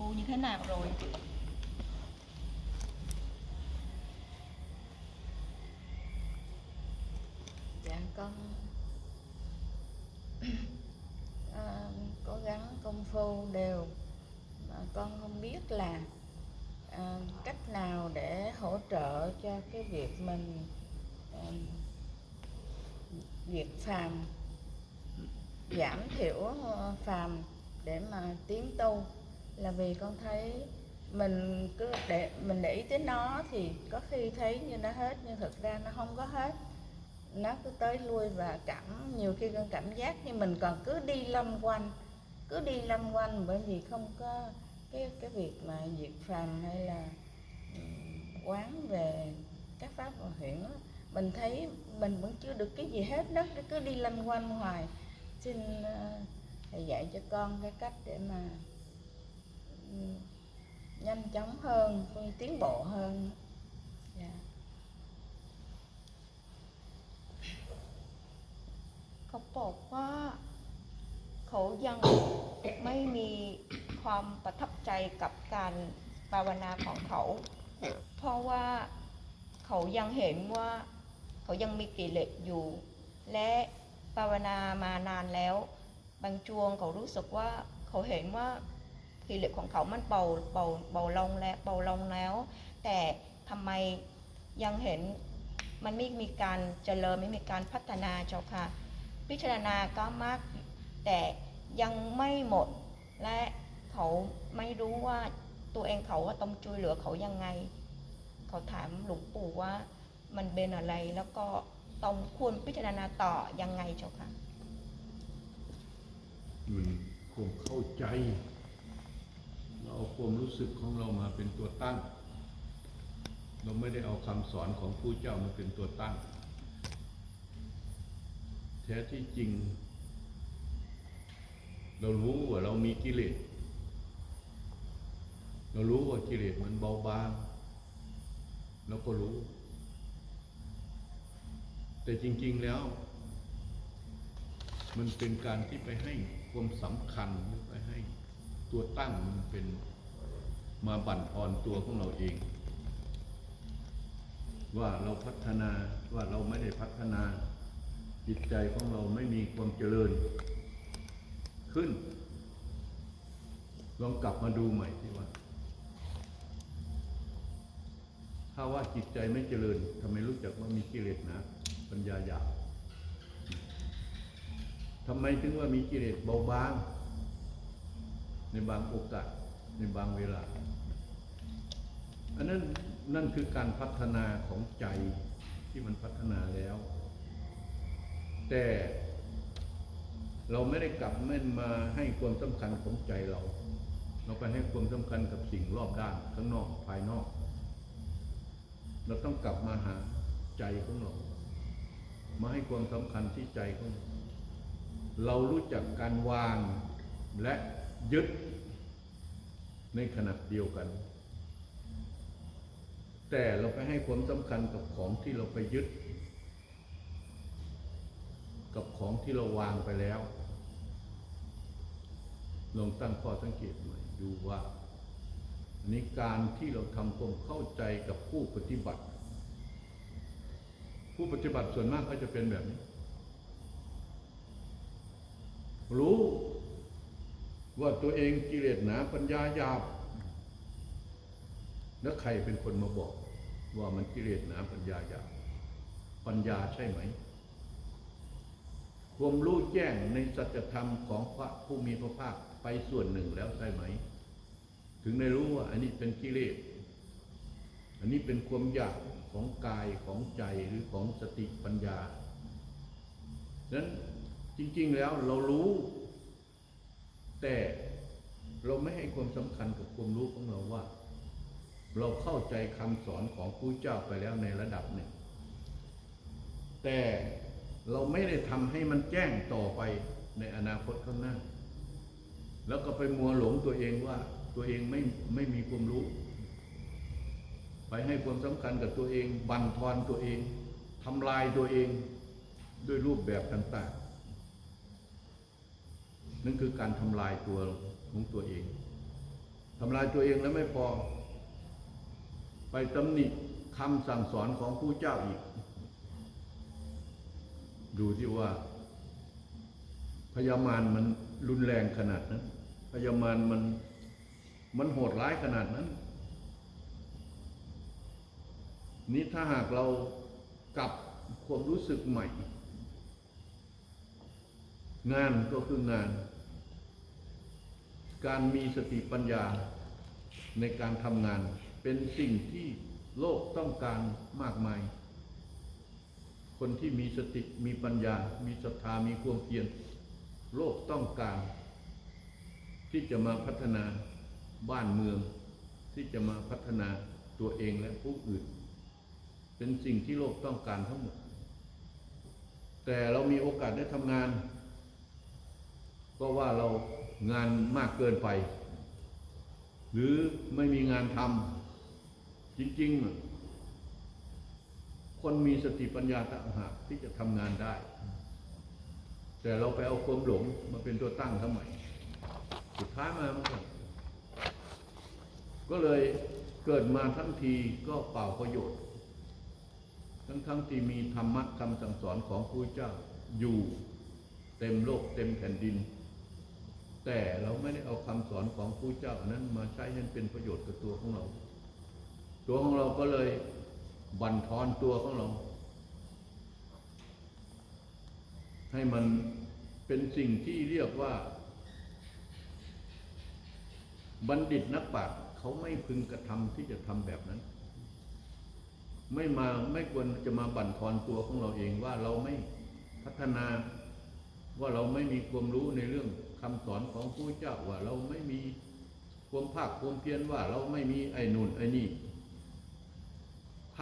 cô như thế nào rồi? Dạ con à, cố gắng công phu đều mà con không biết là à, cách nào để hỗ trợ cho cái việc mình à, diệt phàm giảm thiểu à, phàm để mà tiến tu là vì con thấy mình cứ để, mình để ý tới nó thì có khi thấy như nó hết, nhưng thực ra nó không có hết nó cứ tới lui và cảm, nhiều khi con cảm giác như mình còn cứ đi lâm quanh, cứ đi lâm quanh bởi vì không có cái cái việc mà diệt phàm hay là ừ, quán về các pháp và huyễn đó. mình thấy mình vẫn chưa được cái gì hết đó, cứ- cứ đi lâm quanh hoài xin ờ, thầy dạy cho con cái cách để mà nhanh chóng hơn coi như tiến bộ hơn เขาบอกว่าเขายังไม่มีความประทับใจกับการภาวนาของเขา เพราะว่าเขายังเห็นว่าเขายังมีกิเลสอยู่ และภาวนามานานแล้ว บางช่วงเขารู้สึกว่าเขาเห็นว่า กิเลสของเขามันเบาเบาเบาลงแล้วเบาลงแล้ว แต่ทำไมยังเห็นมันไม่มีการเจริญไม่มีการพัฒนาเจ้าค่ะ พิจารณาก็มาก แต่ยังไม่หมด และเขาไม่รู้ว่าตัวเองเขาว่าต้องช่วยเหลือเขายังไง เขาถามหลวงปู่ว่ามันเป็นอะไรแล้วก็ต้องควรพิจารณาต่อยังไงเจ้าค่ะมันความเข้าใจ เราเอาความรู้สึกของเรามาเป็นตัวตั้ง เราไม่ได้เอาคำสอนของผู้เจ้ามาเป็นตัวตั้ง แท้ที่จริง เรารู้ว่าเรามีกิเลส เรารู้ว่ากิเลสมันเบาบางเราก็รู้ แต่จริง ๆแล้ว มันเป็นการที่ไปให้ความสำคัญหรือไปให้ตัวตั้งมันเป็น มาบั่นทอนตัวของเราเอง ว่าเราพัฒนาว่าเราไม่ได้พัฒนา จิตใจของเราไม่มีความเจริญ ขึ้น ลองกลับมาดูใหม่ที่ว่า ถ้าว่าจิตใจไม่เจริญทำไมรู้จักว่ามีกิเลสนะ ปัญญาหยาบทำไมถึงว่ามีกิเลสเบาบางในบางโอกาสในบางเวลา อันนั้นนั่นคือการพัฒนาของใจที่มันพัฒนาแล้ว แต่เราไม่ได้กลับไม่มาให้ความสำคัญของใจเรา เราไปให้ความสำคัญกับสิ่งรอบด้านข้างนอกภายนอก เราต้องกลับมาหาใจของเรา มาให้ความสำคัญที่ใจของเราเรารู้จักการวางและยึดในขณะเดียวกัน แต่เราไปให้ความสำคัญกับของที่เราไปยึด กับของที่เราวางไปแล้วลองตั้งข้อสังเกตใหม่ดูว่าอันนี้การที่เราทำความเข้าใจกับผู้ปฏิบัติ ผู้ปฏิบัติส่วนมากก็จะเป็นแบบนี้ รู้ว่าตัวเองกิเลสหนาปัญญาหยาบ แล้วใครเป็นคนมาบอกว่ามันกิเลสหนาปัญญาหยาบปัญญาใช่ไหม ความรู้แจ้งในสัจธรรมของพระผู้มีพระภาคไปส่วนหนึ่งแล้วใช่ไหม ถึงได้รู้ว่าอันนี้เป็นกิเลส อันนี้เป็นความอยากของกายของใจหรือของสติปัญญาดังนั้นจริง ๆแล้วเรารู้ แต่เราไม่ให้ความสำคัญกับความรู้ของเราว่า เราเข้าใจคำสอนของผู้เจ้าไปแล้วในระดับหนึ่ง แต่เราไม่ได้ทำให้มันแจ้งต่อไปในอนาคตข้างหน้า แล้วก็ไปมัวหลงตัวเองว่าตัวเองไม่ไม่มีความรู้ ไปให้ความสำคัญกับตัวเองบั่นทอนตัวเองทำลายตัวเองด้วยรูปแบบต่างๆ นั่นคือการทำลายตัวของตัวเองทำลายตัวเองแล้วไม่พอ ไปตำหนิคำสั่งสอนของผู้เจ้าอีก ดูที่ว่า พยามารมันรุนแรงขนาดนั้น พยามารมันมันโหดร้ายขนาดนั้น นี่ถ้าหากเรากลับความรู้สึกใหม่ งานก็คืองาน การมีสติปัญญาในการทำงาน เป็นสิ่งที่โลกต้องการมากมาย คนที่มีสติมีปัญญา มีศรัทธามีความเพียรโลกต้องการ ที่จะมาพัฒนาบ้านเมือง ที่จะมาพัฒนาตัวเองและผู้อื่น เป็นสิ่งที่โลกต้องการทั้งหมด แต่เรามีโอกาสได้ทำงาน ก็ว่าเรางานมากเกินไป หรือไม่มีงานทำ จริงๆ คนมีสติปัญญาต่างหากที่จะทำงานได้ แต่เราไปเอาความหลงมาเป็นตัวตั้งทำไมสุดท้ายมามันก็ก็เลยเกิดมาทั้งทีก็เปล่าประโยชน์ ทั้งทั้งที่มีธรรมะคำสั่งสอนของพระเจ้าอยู่เต็มโลกเต็มแผ่นดิน แต่เราไม่ได้เอาคำสอนของพระเจ้าอันนั้นมาใช้ให้เป็นประโยชน์กับตัวของเรา ตัวของเราก็เลยบั่นทอนตัวของเรา ให้มันเป็นสิ่งที่เรียกว่า บัณฑิตนักปราชญ์เขาไม่พึงกระทำที่จะทำแบบนั้น ไม่มาไม่ควรจะมาบั่นทอนตัวของเราเองว่าเราไม่พัฒนาว่าเราไม่มีความรู้ในเรื่องคำสอนของพระเจ้าว่าเราไม่มีความภาคความเพียรว่าเราไม่มีไอ้นู่นไอ้นี่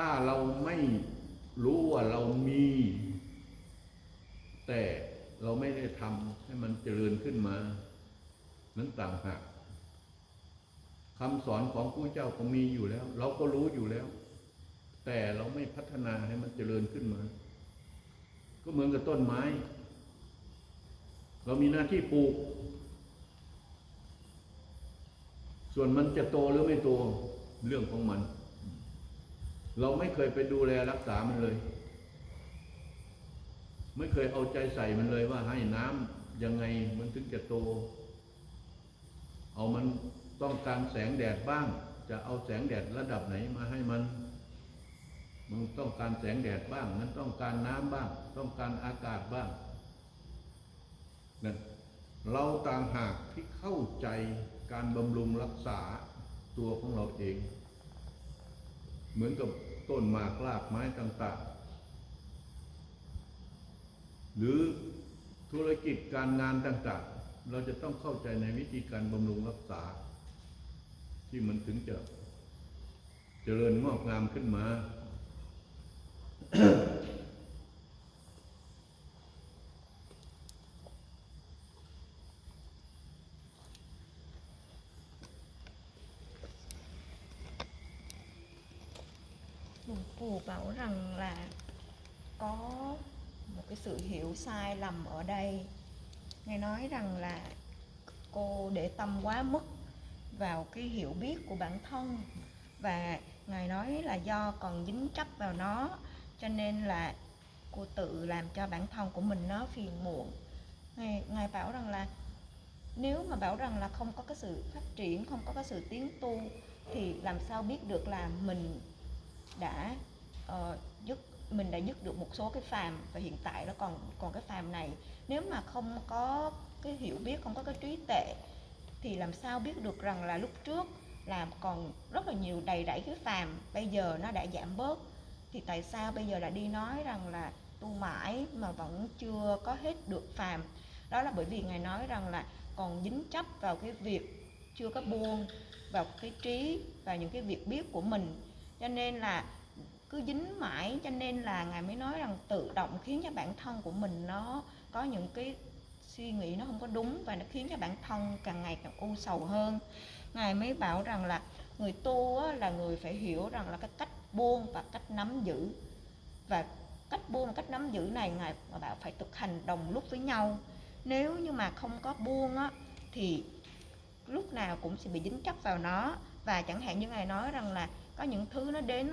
ถ้าเราไม่รู้ว่าเรามี แต่เราไม่ได้ทำให้มันเจริญขึ้นมา นั้นต่างหากคำสอนของผู้เจ้าก็มีอยู่แล้ว เราก็รู้อยู่แล้ว แต่เราไม่พัฒนาให้มันเจริญขึ้นมา ก็เหมือนกับต้นไม้ เรามีหน้าที่ปลูก ส่วนมันจะโตหรือไม่โตเรื่องของมัน เราไม่เคยไปดูแลรักษามันเลย ไม่เคยเอาใจใส่มันเลยว่าให้น้ำยังไงมันถึงจะโต เอามันต้องการแสงแดดบ้าง จะเอาแสงแดดระดับไหนมาให้มัน มันต้องการแสงแดดบ้าง มันต้องการน้ำบ้าง ต้องการอากาศบ้างนั่นเราต่างหากที่เข้าใจการบำรุงรักษาตัวของเราเอง เหมือนกับต้นหมากรากไม้ต่างๆ หรือธุรกิจการงานต่างๆ เราจะต้องเข้าใจในวิธีการบำรุงรักษา ที่มันถึงจะเจริญงอกงามขึ้นมา cụ bảo rằng là có một cái sự hiểu sai lầm ở đây. Ngài nói rằng là cô để tâm quá mức vào cái hiểu biết của bản thân Và Ngài nói là do còn dính chấp vào nó Cho nên là cô tự làm cho bản thân của mình nó phiền muộn. Ngài, Ngài bảo rằng là nếu mà bảo rằng là không có cái sự phát triển, không có cái sự tiến tu Thì làm sao biết được là mình Ờ, dứt, mình đã dứt được một số cái phàm và hiện tại nó còn còn cái phàm này. Nếu mà không có cái hiểu biết, không có cái trí tuệ thì làm sao biết được rằng là lúc trước là còn rất là nhiều đầy đẩy cái phàm, bây giờ nó đã giảm bớt? Thì tại sao bây giờ lại đi nói rằng là tu mãi mà vẫn chưa có hết được phàm? Đó là bởi vì ngài nói rằng là còn dính chấp vào cái việc chưa có buông, vào cái trí và những cái việc biết của mình. Cho nên là cứ dính mãi cho nên là ngài mới nói rằng tự động khiến cho bản thân của mình nó có những cái suy nghĩ nó không có đúng và nó khiến cho bản thân càng ngày càng u sầu hơn. Ngài mới bảo rằng là người tu á, là người phải hiểu rằng là cái cách buông và cách nắm giữ. Và cách buông và cách nắm giữ này ngài bảo phải thực hành đồng lúc với nhau. Nếu như mà không có buông á thì lúc nào cũng sẽ bị dính chấp vào nó. Và chẳng hạn như ngài nói rằng là có những thứ nó đến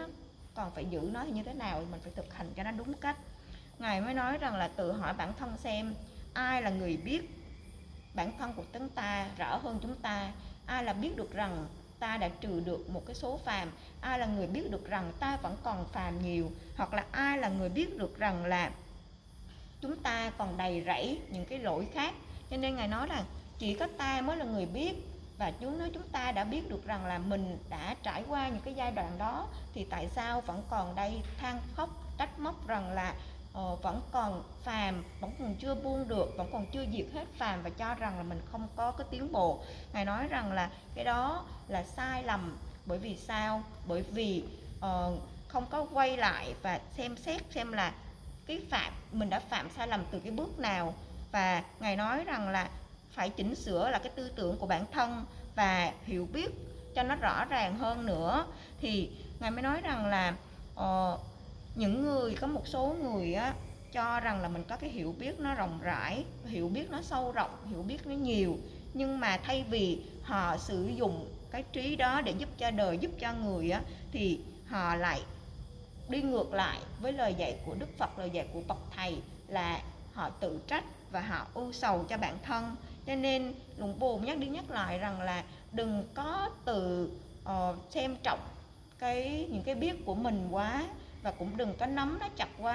còn phải giữ nó thì như thế nào mình phải thực hành cho nó đúng cách. Ngài mới nói rằng là tự hỏi bản thân xem, ai là người biết bản thân của chúng ta, rõ hơn chúng ta? Ai là biết được rằng ta đã trừ được một cái số phàm? Ai là người biết được rằng ta vẫn còn phàm nhiều? Hoặc là ai là người biết được rằng là chúng ta còn đầy rẫy những cái lỗi khác? Cho nên ngài nói là chỉ có ta mới là người biết và chú nói chúng ta đã biết được rằng là mình đã trải qua những cái giai đoạn đó thì tại sao vẫn còn đây than khóc trách móc rằng là ờ, vẫn còn phàm vẫn còn chưa buông được vẫn còn chưa diệt hết phàm và cho rằng là mình không có cái tiến bộ? Ngài nói rằng là cái đó là sai lầm bởi vì sao? Bởi vì uh, không có quay lại và xem xét xem là cái phạm mình đã phạm sai lầm từ cái bước nào. Và ngài nói rằng là phải chỉnh sửa là cái tư tưởng của bản thân và hiểu biết cho nó rõ ràng hơn nữa. Thì ngài mới nói rằng là uh, những người có một số người á cho rằng là mình có cái hiểu biết nó rộng rãi hiểu biết nó sâu rộng hiểu biết nó nhiều nhưng mà thay vì họ sử dụng cái trí đó để giúp cho đời giúp cho người á thì họ lại đi ngược lại với lời dạy của Đức Phật lời dạy của bậc thầy là họ tự trách và họ ưu sầu cho bản thân cho nên lũng bồ nhắc đi nhắc lại rằng là đừng có từ uh, ờ, xem trọng cái những cái biết của mình quá và cũng đừng có nắm nó chặt quá.